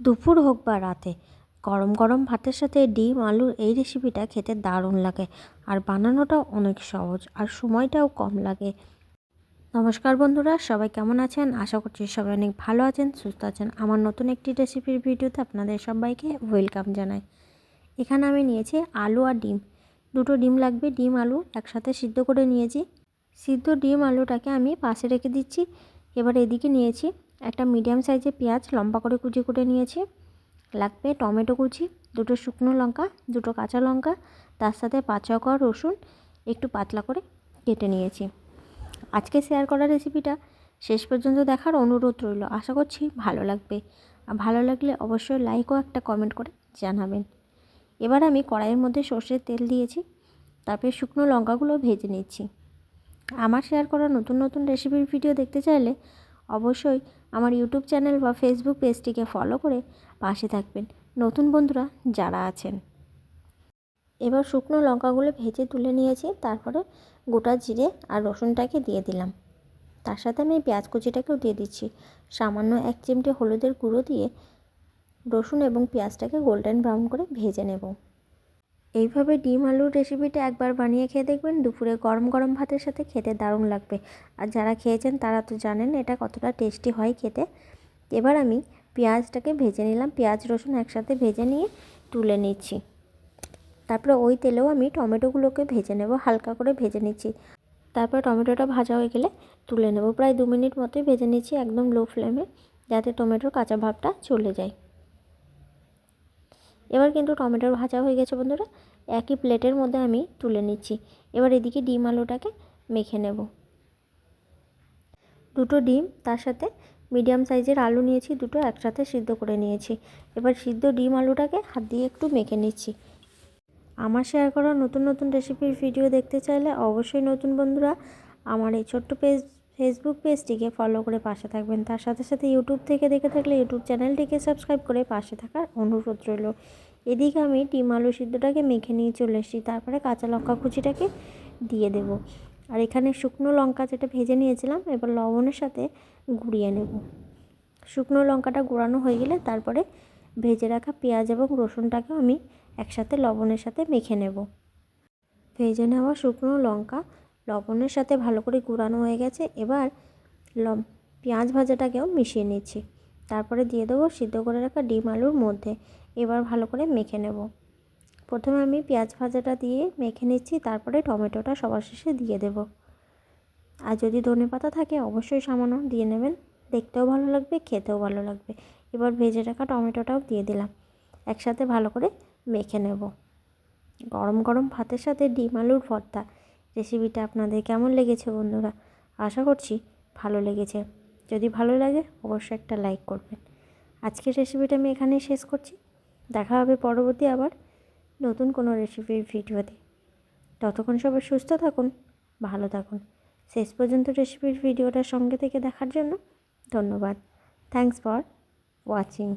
দুপুর হোক বা রাতে, গরম গরম ভাতের সাথে ডিম আলুর এই রেসিপিটা খেতে দারুণ লাগে। আর বানানোটাও অনেক সহজ আর সময়টাও কম লাগে। নমস্কার বন্ধুরা, সবাই কেমন আছেন? আশা করছি সবাই অনেক ভালো আছেন, সুস্থ আছেন। আমার নতুন একটি রেসিপির ভিডিওতে আপনাদের সবাইকে ওয়েলকাম জানাই। এখানে আমি নিয়েছি আলু আর ডিম। দুটো ডিম লাগবে, ডিম, আলু একসাথে সিদ্ধ করে নিয়েছি। সিদ্ধ ডিম, আলুটাকে আমি পাশে রেখে দিচ্ছি। এবার এদিকে নিয়েছি একটা মিডিয়াম সাইজের পেঁয়াজ লম্বা করে কুচি করে নিয়েছি। লাগবে টমেটো কুচি, দুটো শুকনো লঙ্কা, দুটো কাঁচা লঙ্কা, তার সাথে পাঁচ কর রসুন, একটু পাতলা করে কেটে নিয়েছি। আজকে শেয়ার করা রেসিপিটা শেষ পর্যন্ত দেখার অনুরোধ রইল। আশা করছি ভালো লাগবে। আর ভালো লাগলে অবশ্যই লাইক ও একটা কমেন্ট করে জানাবেন। এবার আমি কড়াইয়ের মধ্যে সর্ষের তেল দিয়েছি, তারপরে শুকনো লঙ্কাগুলো ভেজে নিচ্ছি। আমার শেয়ার করা নতুন নতুন রেসিপির ভিডিও দেখতে চাইলে অবশ্যই আমার ইউটিউব চ্যানেল বা ফেসবুক পেজটিকে ফলো করে পাশে থাকবেন। নতুন বন্ধুরা যারা আছেন। এবার শুকনো লঙ্কাগুলো ভেজে তুলে নিয়েছি, তারপরে গোটা জিরে আর রসুনটাকে দিয়ে দিলাম। তার সাথে আমি পেঁয়াজ কুচিটাকেও দিয়ে দিচ্ছি। সামান্য এক চিমটে হলুদের গুঁড়ো দিয়ে রসুন এবং পেঁয়াজটাকে গোল্ডেন ব্রাউন করে ভেজে নেব। এইভাবে ডিম আলুর রেসিপিটা একবার বানিয়ে খেয়ে দেখবেন, দুপুরে গরম গরম ভাতের সাথে খেতে দারুণ লাগবে। আর যারা খেয়েছেন তারা তো জানেন এটা কতটা টেস্টি হয় খেতে। এবার আমি পেঁয়াজটাকে ভেজে নিলাম, পেঁয়াজ, রসুন একসাথে ভেজে নিয়ে তুলে নিচ্ছি। তারপরে ওই তেলেও আমি টমেটোগুলোকে ভেজে নেব, হালকা করে ভেজে নিচ্ছি। তারপরে টমেটোটা ভাজা হয়ে গেলে তুলে নেব, প্রায় দু মিনিট মতোই ভেজে নিচ্ছি একদম লো ফ্লেমে যাতে টমেটোর কাঁচা ভাবটা চলে যায়। এবার কিন্তু টমেটোর ভাজা হয়ে গেছে বন্ধুরা, একই প্লেটের মধ্যে আমি তুলে নিচ্ছি। এবার এদিকে ডিম আলুটাকে মেখে নেব। দুটো ডিম, তার সাথে মিডিয়াম সাইজের আলু নিয়েছি, দুটো একসাথে সিদ্ধ করে নিয়েছি। এবার সিদ্ধ ডিম আলুটাকে হাত দিয়ে একটু মেখে নিচ্ছি। আমার শেয়ার করা নতুন নতুন রেসিপির ভিডিও দেখতে চাইলে অবশ্যই নতুন বন্ধুরা, আমার এই ছোট্ট পেজ ফেসবুক পেজটিকে ফলো করে পাশে থাকবেন। তার সাথে সাথে ইউটিউব থেকে দেখে থাকলে ইউটিউব চ্যানেলটিকে সাবস্ক্রাইব করে পাশে থাকার অনুরোধ রইল। এদিকে আমি ডিম, আলু সিদ্ধটাকে মেখে নিয়ে চলে এসেছি। তারপরে কাঁচা লঙ্কা কুচিটাকে দিয়ে দেব। আর এখানে শুকনো লঙ্কা যেটা ভেজে নিয়েছিলাম, এবার লবণের সাথে গুঁড়িয়ে নেব। শুকনো লঙ্কাটা গুঁড়ানো হয়ে গেলে তারপরে ভেজে রাখা পেঁয়াজ এবং রসুনটাকে আমি একসাথে লবণের সাথে মেখে নেব। ভেজে নেওয়া শুকনো লঙ্কা লবণের সাথে ভালো করে গুঁড়ানো হয়ে গেছে। এবার পেঁয়াজ ভাজাটাকেও মিশিয়ে নিচ্ছি। তারপরে দিয়ে দেবো সিদ্ধ করে রাখা ডিম আলুর মধ্যে। এবার ভালো করে মেখে নেব। প্রথমে আমি পেঁয়াজ ভাজাটা দিয়ে মেখে নিচ্ছি, তারপরে টমেটোটা সবার শেষে দিয়ে দেব। আর যদি ধনে পাতা থাকে, অবশ্যই সামান্য দিয়ে নেবেন। দেখতেও ভালো লাগবে, খেতেও ভালো লাগবে। এবার ভেজে রাখা টমেটোটাও দিয়ে দিলাম। একসাথে ভালো করে মেখে নেব। গরম গরম ভাতের সাথে ডিম আলুর ভর্তা। রেসিপিটা আপনাদের কেমন লেগেছে বন্ধুরা? আশা করছি ভালো লেগেছে। যদি ভালো লাগে, অবশ্যই একটা লাইক করবেন। আজকের রেসিপিটা আমি এখানেই শেষ করছি। দেখা হবে পরবর্তী আবার নতুন কোনো রেসিপির ভিডিওতে। ততক্ষণ সবাই সুস্থ থাকুন, ভালো থাকুন। শেষ পর্যন্ত রেসিপির ভিডিওটার সঙ্গে থেকে দেখার জন্য ধন্যবাদ। Thanks for watching